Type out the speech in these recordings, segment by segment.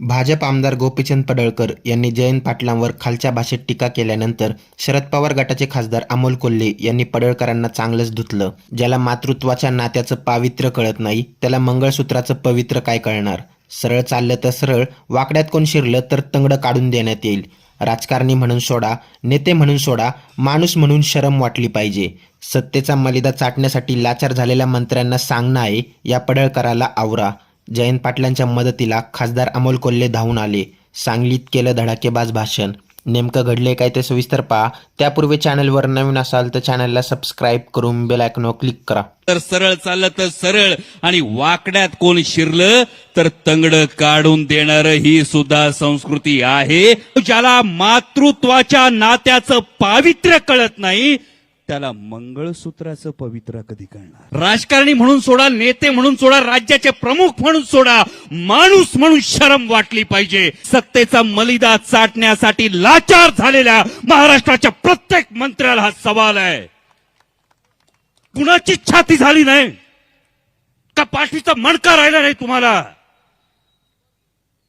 भाजप आमदार गोपीचंद पडळकर यांनी जयंत पाटलांवर खालच्या भाषेत टीका केल्यानंतर शरद पवार गटाचे खासदार अमोल कोल्हे यांनी पडळकरांना चांगलंच धुतलं. ज्याला मातृत्वाच्या नात्याचं पावित्र्य कळत नाही त्याला मंगळसूत्राचं पवित्र काय कळणार? सरळ चाललं तर सरळ वाकड्यात कोण शिरलं तर तंगडं काढून देण्यात येईल. राजकारणी म्हणून सोडा नेते म्हणून सोडा माणूस म्हणून शरम वाटली पाहिजे. सत्तेचा मलिदा चाटण्यासाठी लाचार झालेल्या मंत्र्यांना सांगणं आहे या पडळकराला आवरा. जयंत पाटलांच्या मदतीला खासदार अमोल कोल्हे धावून आले. सांगलीत केलं धडाकेबाज भाषण. नेमकं घडले काय ते सविस्तर पहा. त्यापूर्वी चॅनलवर नवीन असाल तर चॅनलला सबस्क्राईब करून बेल आयकॉनवर क्लिक करा. तर सरळ चाललं तर सरळ आणि वाकड्यात कोण शिरलं तर तंगड काढून देणार ही सुद्धा संस्कृती आहे. ज्याला मातृत्वाच्या नात्याचं पावित्र्य कळत नाही त्याला मंगळसूत्राचं पवित्र कधी कळणार राजकारणी म्हणून सोडा नेते म्हणून सोडा राज्याचे प्रमुख म्हणून सोडा माणूस म्हणून शरम वाटली पाहिजे. सत्तेचा मलिदा चाटण्यासाठी लाचार झालेल्या महाराष्ट्राच्या प्रत्येक मंत्र्याला हा सवाल आहे. कुणाची छाती झाली नाही? का पाठीचा मणका राहिला नाही तुम्हाला?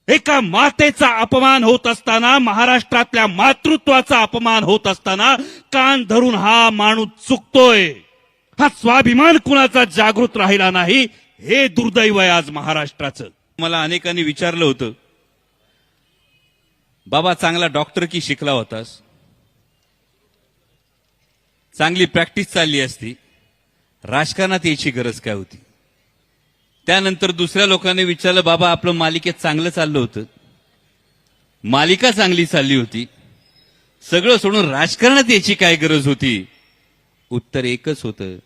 एका मातेचा अपमान होत असताना महाराष्ट्रातल्या मातृत्वाचा अपमान होत असताना कान धरून हा माणूस चुकतोय. हा स्वाभिमान कुणाचा जागृत राहिला नाही हे दुर्दैव आहे आज महाराष्ट्राचं. मला अनेकांनी विचारलं होतं बाबा चांगला डॉक्टर की शिकला होतास? चांगली प्रॅक्टिस चालली असती. राजकारणात यायची गरज काय होती? त्यानंतर दुसऱ्या लोकांनी विचारलं बाबा आपलं मालिकेत चांगलं चाललं होतं. मालिका चांगली चालली होती. सगळं सोडून राजकारणात याची काय गरज होती? उत्तर एकच होतं.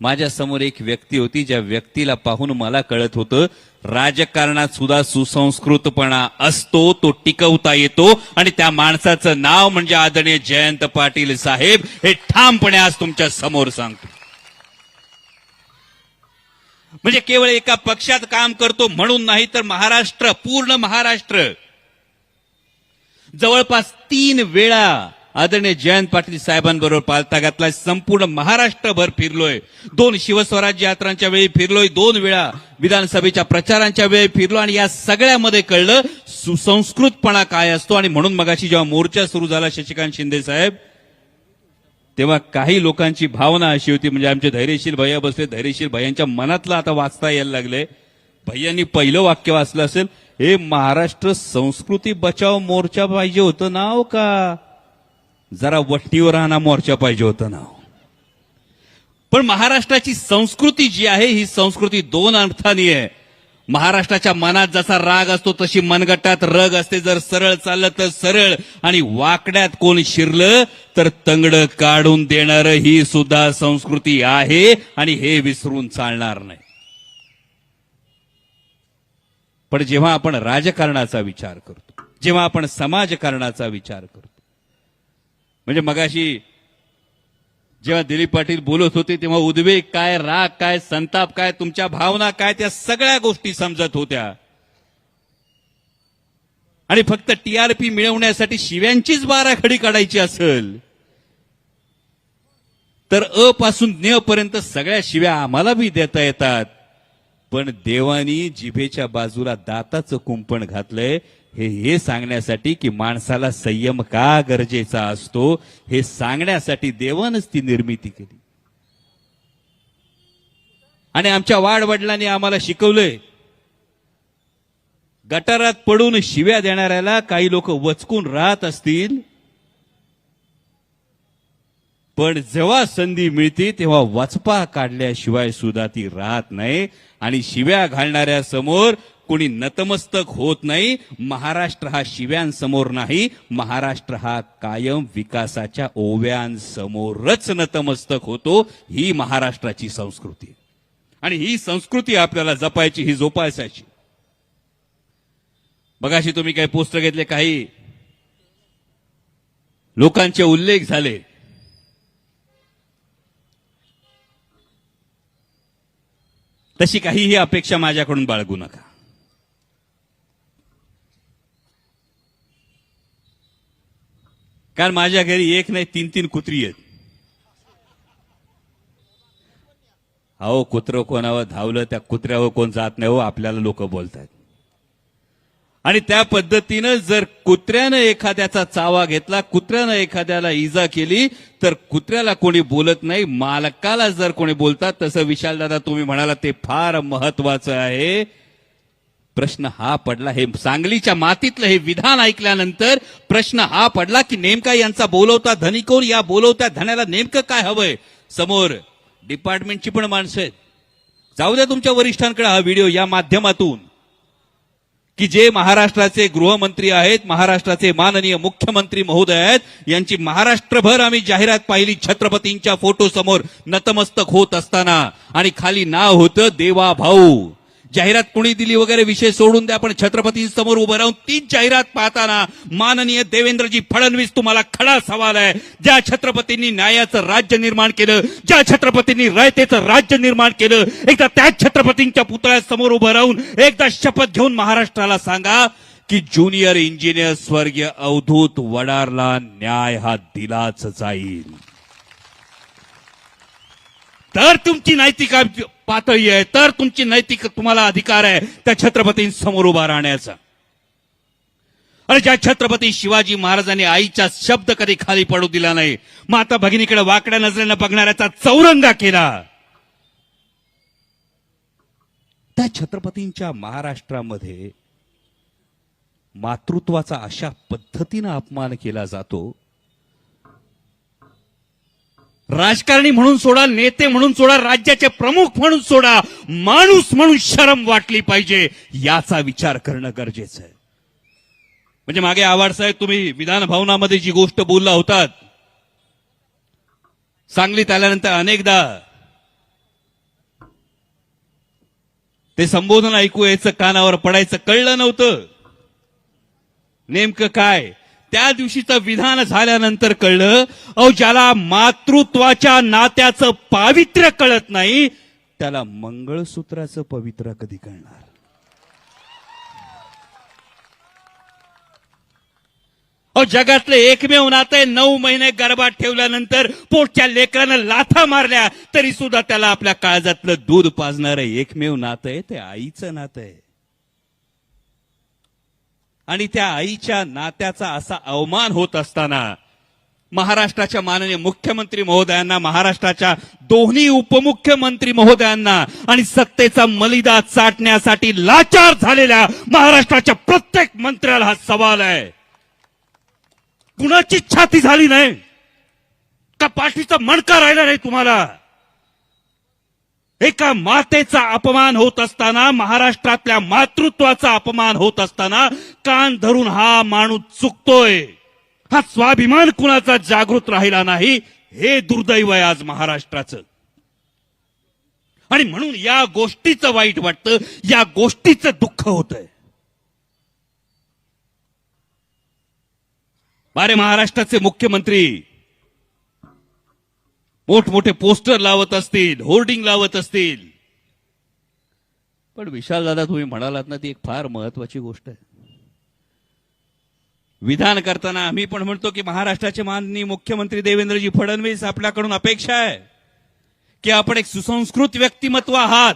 माझ्यासमोर एक व्यक्ती होती ज्या व्यक्तीला पाहून मला कळत होतं राजकारणात सुद्धा सुसंस्कृतपणा असतो तो टिकवता येतो आणि त्या माणसाचं नाव म्हणजे आदरणीय जयंत पाटील साहेब हे ठामपणे आज तुमच्यासमोर सांगतो. म्हणजे केवळ एका पक्षात काम करतो म्हणून नाही तर महाराष्ट्र पूर्ण महाराष्ट्र. जवळपास तीन वेळा आदरणीय जयंत पाटील साहेबांबरोबर पालता घातला संपूर्ण महाराष्ट्रभर फिरलोय. दोन शिवस्वराज्य यात्रांच्या वेळी फिरलोय. दोन वेळा विधानसभेच्या प्रचारांच्या वेळी फिरलो आणि या सगळ्यामध्ये कळलं सुसंस्कृतपणा काय असतो. आणि म्हणून मगाशी जेव्हा मोर्चा सुरू झाला शशिकांत शिंदे साहेब तेव्हा काही लोकांची भावना अशी होती म्हणजे आमचे धैर्यशील भैया बसले धैर्यशील भैयांच्या मनातलं आता वाचता यायला लागले. भैयांनी पहिलं वाक्य वाचलं असेल हे महाराष्ट्र संस्कृती बचाव मोर्चा पाहिजे होतं नाव का? जरा वट्टीवर राहणा मोर्चा पाहिजे होतं नाव. पण महाराष्ट्राची संस्कृती जी आहे ही संस्कृती दोन अर्थानी आहे. महाराष्ट्राच्या मनात जसा राग असतो तशी मनगटात रग असते. जर सरळ चाललं तर सरळ आणि वाकड्यात कोण शिरलं तर तंगड काढून देणार ही सुद्धा संस्कृती आहे आणि हे विसरून चालणार नाही. पण जेव्हा आपण राजकारणाचा विचार करतो जेव्हा आपण समाजकारणाचा विचार करतो म्हणजे मगाशी जेव्हा दिलीप पाटील बोलत होते तेव्हा उद्वेग काय राग काय संताप काय तुमच्या भावना काय त्या सगळ्या गोष्टी समजत होत्या. आणि फक्त टीआरपी मिळवण्यासाठी शिव्यांचीच बाराखडी काढायची असेल तर अ पासून ज्ञ पर्यंत सगळ्या शिव्या आम्हाला बी देता येतात. पण देवानी जिभेच्या बाजूला दाताचं कुंपण घातलंय हे हे सांगण्यासाठी की माणसाला संयम का गरजेचा असतो हे सांगण्यासाठी देवानच ती निर्मिती केली. आणि आमच्या वाडवडिलांनी आम्हाला शिकवलंय गटारात पडून शिव्या देणाऱ्याला काही लोक वचकून राहत असतील पण जेव्हा संधी मिळते तेव्हा वचपा काढल्याशिवाय सुद्धा ती राहत नाही. आणि शिव्या घालणाऱ्या समोर कोणी नतमस्तक होत नाही महाराष्ट्र हा शिव्यांसमोर नाही महाराष्ट्र हा कायम विकासाच्या ओव्यांसमोरच नतमस्तक होतो ही महाराष्ट्राची संस्कृती. आणि ही संस्कृती आपल्याला जपायची ही जोपासायची. बघाशी तुम्ही काही पोस्टर घेतले काही लोकांचे उल्लेख झाले. तशी काहीही अपेक्षा माझ्याकडून बाळगू नका. कारण माझ्या घरी एक नाही तीन तीन कुत्री आहेत. अहो कुत्र कोणावर धावलं त्या कुत्र्यावर कोण जात नाही हो आपल्याला लोक बोलतात आणि त्या पद्धतीनं जर कुत्र्यानं एखाद्याचा चावा घेतला कुत्र्यानं एखाद्याला इजा केली तर कुत्र्याला कोणी बोलत नाही मालकाला जर कोणी बोलतात तसं विशालदादा तुम्ही म्हणाला ते फार महत्वाचं आहे. प्रश्न हा पडला. हे सांगलीच्या मातीतलं हे विधान ऐकल्यानंतर प्रश्न हा पडला की नेमका यांचा बोलवता धनी कोण? या बोलवत्या धन्याला नेमकं काय हवंय? समोर डिपार्टमेंटची पण माणसं आहेत. जाऊ द्या तुमच्या वरिष्ठांकडे हा व्हिडिओ या माध्यमातून. की जे महाराष्ट्राचे गृहमंत्री आहेत महाराष्ट्राचे माननीय मुख्यमंत्री महोदय आहेत यांची महाराष्ट्रभर आम्ही जाहिरात पाहिली छत्रपतींच्या फोटो समोर. नतमस्तक होत असताना. आणि खाली नाव होतं देवा भाऊ जाहिरात कोणी दिली वगैरे विषय सोडून द्या पण छत्रपतींसमोर उभं राहून तीच जाहिरात पाहताना माननीय देवेंद्रजी फडणवीस तुम्हाला खडा सवाल आहे. ज्या छत्रपतींनी न्यायाचं राज्य निर्माण केलं ज्या छत्रपतींनी रयतेचं राज्य निर्माण केलं एकदा त्याच छत्रपतींच्या पुतळ्यासमोर उभं राहून एकदा शपथ घेऊन महाराष्ट्राला सांगा की ज्युनियर इंजिनियर स्वर्गीय अवधूत वडारला न्याय हा दिलाच जाईल. तर तुमची नैतिक पातळी आहे. तर तुमची नैतिक तुम्हाला अधिकार आहे. त्या छत्रपतींसमोर उभा राहण्याचा. अरे ज्या छत्रपती शिवाजी महाराजांनी आईचा शब्द कधी खाली पडू दिला नाही माता भगिनीकडे वाकड्या नजरेनं बघणाऱ्याचा चौरंगा केला. त्या छत्रपतींच्या महाराष्ट्रामध्ये मातृत्वाचा अशा पद्धतीनं अपमान केला जातो राजकारणी म्हणून सोडा नेते म्हणून सोडा राज्याचे प्रमुख म्हणून सोडा माणूस म्हणून शरम वाटली पाहिजे याचा विचार करणं गरजेचं आहे. म्हणजे मागे आवाड साहेब तुम्ही विधान भवनामध्ये जी गोष्ट बोलला होतात सांगलीत आल्यानंतर अनेकदा ते संबोधन ऐकू यायचं कानावर पडायचं कळलं नव्हतं. नेमकं काय? त्या दिवशीचं विधान झाल्यानंतर कळलं अहो ज्याला मातृत्वाच्या नात्याचं पावित्र्य कळत नाही त्याला मंगळसूत्राचं पवित्र कधी कळणार? अहो जगातलं एकमेव नातं नऊ महिने गर्भात ठेवल्यानंतर पोटच्या लेकरानं लाथा मारल्या तरी सुद्धा त्याला आपल्या काळजातलं दूध पाजणार एकमेव नातं आहे. ते आईचं नातं आहे. आणि त्या आईच्या नात्याचा असा अवमान होत असताना महाराष्ट्राच्या माननीय मुख्यमंत्री महोदयांना महाराष्ट्राच्या दोन्ही उपमुख्यमंत्री महोदयांना आणि सत्तेचा मलिदा चाटण्यासाठी लाचार झालेल्या महाराष्ट्राच्या प्रत्येक मंत्र्याला हा सवाल आहे. कुणाची छाती झाली नाही. का पाठीचा मणका राहिला नाही तुम्हाला? एका मातेचा अपमान होत असताना महाराष्ट्रातल्या मातृत्वाचा अपमान होत असताना कान धरून हा माणूस चुकतोय. हा स्वाभिमान कुणाचा जागृत राहिला नाही हे दुर्दैव आहे आज महाराष्ट्राचं. आणि म्हणून या गोष्टीचं वाईट वाटतं या गोष्टीचं दुःख होतंय. अरे बारे महाराष्ट्राचे मुख्यमंत्री मोठमोठे पोस्टर लावत असतील होर्डिंग लावत असतील. पण विशाल दादा तुम्ही म्हणालात ना ती एक फार महत्वाची गोष्ट आहे. विधान करताना आम्ही पण म्हणतो की महाराष्ट्राचे माननीय मुख्यमंत्री देवेंद्रजी फडणवीस आपल्याकडून अपेक्षा आहे की आपण एक सुसंस्कृत व्यक्तिमत्व आहात.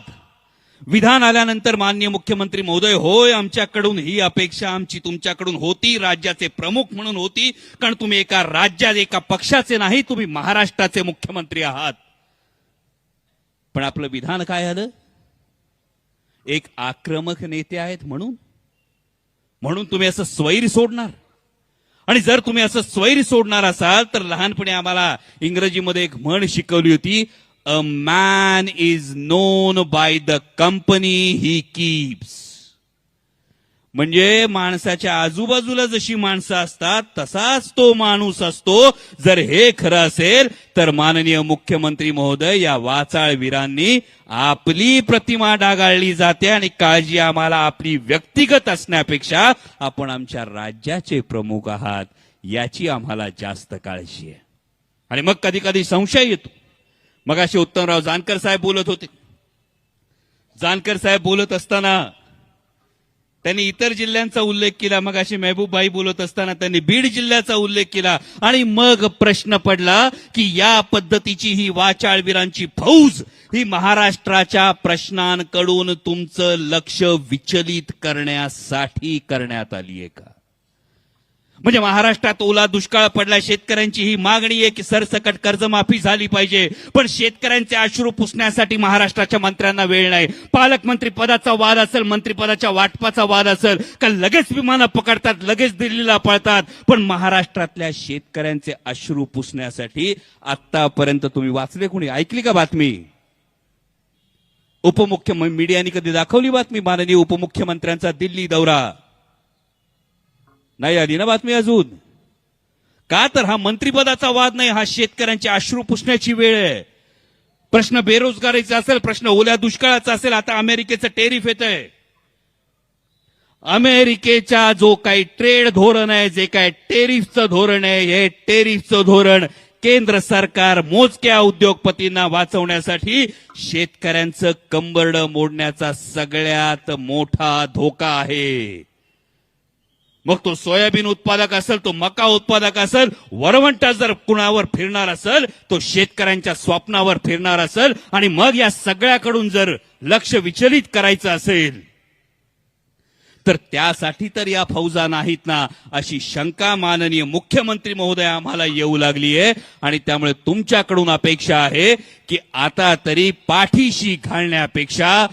विधान आल्यानंतर माननीय मुख्यमंत्री महोदय होय आमच्याकडून ही अपेक्षा आमची तुमच्याकडून होती राज्याचे प्रमुख म्हणून होती कारण तुम्ही एका राज्यात एका पक्षाचे नाही तुम्ही महाराष्ट्राचे मुख्यमंत्री आहात. पण आपलं विधान काय आलं एक आक्रमक नेते आहेत म्हणून. म्हणून तुम्ही असं स्वैर सोडणार. आणि जर तुम्ही असं स्वैर सोडणार असाल तर लहानपणी आम्हाला इंग्रजीमध्ये एक म्हण शिकवली होती a man is known by the company he keeps. म्हणजे माणसाच्या आजूबाजूला जशी माणसं असतात तसाच तो माणूस असतो. जर हे खरं असेल तर माननीय मुख्यमंत्री महोदय या वाचाळवीरांनी आपली प्रतिमा डागाळली जाते आणि काळजी आम्हाला आपली व्यक्तिगत असण्यापेक्षा आपण आमच्या राज्याचे प्रमुख आहात याची आम्हाला जास्त काळजी आहे. आणि मग कधी कधी संशय येतो. मग असे उत्तमराव जानकर साहेब बोलत होते. जानकर साहेब बोलत असताना त्यांनी इतर जिल्ह्यांचा उल्लेख केला. मग अशी मेहबूबबाई बोलत असताना त्यांनी बीड जिल्ह्याचा उल्लेख केला. आणि मग प्रश्न पडला की या पद्धतीची ही वाचाळवीरांची फौज ही महाराष्ट्राच्या प्रश्नांकडून तुमचं लक्ष विचलित करण्यासाठी करण्यात आली आहे का? म्हणजे महाराष्ट्रात ओला दुष्काळ पडला शेतकऱ्यांची ही मागणी आहे की सरसकट कर्जमाफी झाली पाहिजे. पण शेतकऱ्यांचे अश्रू पुसण्यासाठी महाराष्ट्राच्या मंत्र्यांना वेळ नाही. पालकमंत्री पदाचा वाद असेल मंत्रिपदाच्या वाटपाचा वाद असेल का लगेच विमानं पकडतात लगेच दिल्लीला पळतात? पण महाराष्ट्रातल्या शेतकऱ्यांचे अश्रू पुसण्यासाठी आतापर्यंत तुम्ही वाचले कोणी? ऐकली का बातमी? उपमुख्य मीडियाने कधी दाखवली बातमी? माननीय उपमुख्यमंत्र्यांचा दिल्ली दौरा. नाही आली ना बातमी अजून. का तर हा मंत्रीपदाचा वाद नाही हा शेतकऱ्यांचे अश्रू पुसण्याची वेळ आहे. प्रश्न बेरोजगारीचा असेल प्रश्न ओल्या दुष्काळाचा असेल आता अमेरिकेचं टेरिफ येत आहे. अमेरिकेचा जो काही ट्रेड धोरण आहे जे काय टेरिफचं धोरण आहे हे टेरिफचं धोरण केंद्र सरकार मोजक्या उद्योगपतींना वाचवण्यासाठी शेतकऱ्यांचं कंबरड मोडण्याचा सगळ्यात मोठा धोका आहे. मग तो सोयाबीन उत्पादक असेल तो मका उत्पादक असेल वरवंटा जर कुणावर फिरणार असेल तो शेतकऱ्यांच्या स्वप्नावर फिरणार असेल आणि मग या सगळ्याकडून जर लक्ष विचलित करायचं असेल तर त्यासाठी तर या फौजा नाहीत ना अशी शंका माननीय मुख्यमंत्री महोदय आम्हाला येऊ लागली आहे आणि त्यामुळे तुमच्याकडून अपेक्षा आहे की आता तरी पाठीशी घालण्यापेक्षा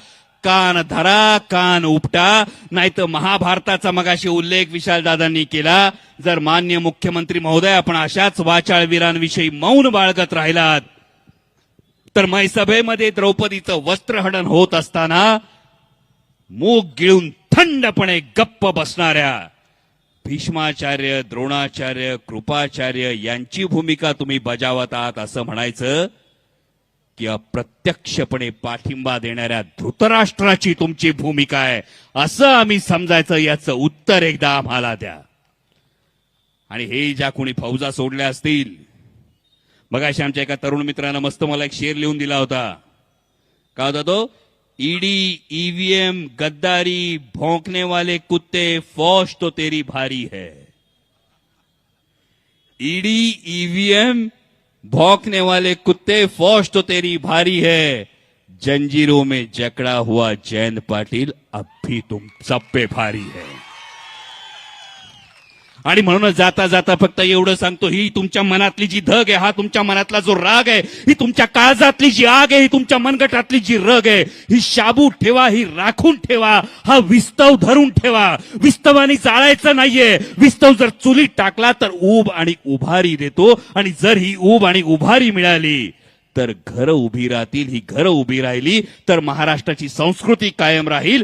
कान धरा कान उपटा. नाहीतर महाभारताचा मगाशी उल्लेख विशाल दादांनी केला. जर मान्य मुख्यमंत्री महोदय आपण अशाच वाचाळवीरांविषयी मौन बाळगत राहिलात तर मैसभेमध्ये द्रौपदीचं वस्त्रहडन होत असताना मूग गिळून थंडपणे गप्प बसणाऱ्या भीष्माचार्य द्रोणाचार्य कृपाचार्य यांची भूमिका तुम्ही बजावत आहात असं म्हणायचं. की अप्रत्यक्षपणे पाठिंबा देणाऱ्या धृतराष्ट्राची तुमची भूमिका आहे. असं आम्ही समजायचं याचं उत्तर एकदा आम्हाला द्या. आणि हे ज्या कोणी फौजा सोडल्या असतील बघा अशा आमच्या एका तरुण मित्रानं मस्त मला एक शेर लिहून दिला होता. का होता तो? ईडी ईव्हीएम गद्दारी भोंकने वाले कुत्ते फौज तो तेरी भारी है. ईडी ईव्हीएम भौंकने वाले कुत्ते फौज तो तेरी भारी है। जंजीरों में जकड़ा हुआ जैन पाटिल अब भी तुम सब पे भारी है। आणि म्हणूनच जाता जाता फक्त एवढं सांगतो ही तुमच्या मनातली जी धग आहे हा तुमच्या मनातला जो राग आहे ही तुमच्या काळजातली जी आग आहे ही तुमच्या मनगटातली जी रग आहे ही शाबू ठेवा ही राखून ठेवा हा विस्तव धरून ठेवा. विस्तवाने जाळायचं नाहीये. विस्तव जर चुलीत टाकला तर ऊब आणि उभारी देतो. आणि जर ही ऊब आणि उभारी मिळाली तर घरं उभी राहतील. ही घरं उभी राहिली तर महाराष्ट्राची संस्कृती कायम राहील.